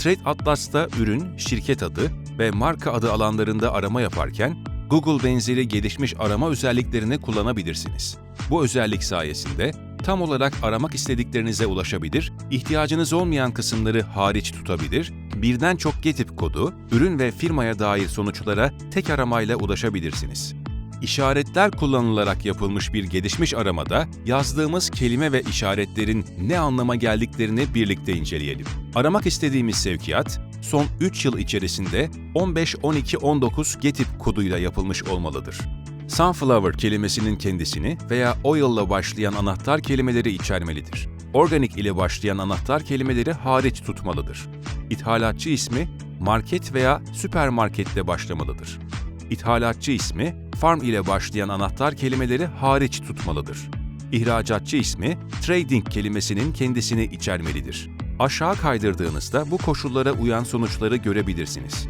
Trade Atlas'ta ürün, şirket adı ve marka adı alanlarında arama yaparken Google benzeri gelişmiş arama özelliklerini kullanabilirsiniz. Bu özellik sayesinde tam olarak aramak istediklerinize ulaşabilir, ihtiyacınız olmayan kısımları hariç tutabilir, birden çok getip kodu, ürün ve firmaya dair sonuçlara tek aramayla ulaşabilirsiniz. İşaretler kullanılarak yapılmış bir gelişmiş aramada yazdığımız kelime ve işaretlerin ne anlama geldiklerini birlikte inceleyelim. Aramak istediğimiz sevkiyat, son 3 yıl içerisinde 15-12-19 GETIP koduyla yapılmış olmalıdır. Sunflower kelimesinin kendisini veya oil ile başlayan anahtar kelimeleri içermelidir. Organic ile başlayan anahtar kelimeleri hariç tutmalıdır. İthalatçı ismi market veya süpermarketle başlamalıdır. İthalatçı ismi farm ile başlayan anahtar kelimeleri hariç tutmalıdır. İhracatçı ismi trading kelimesinin kendisini içermelidir. Aşağı kaydırdığınızda bu koşullara uyan sonuçları görebilirsiniz.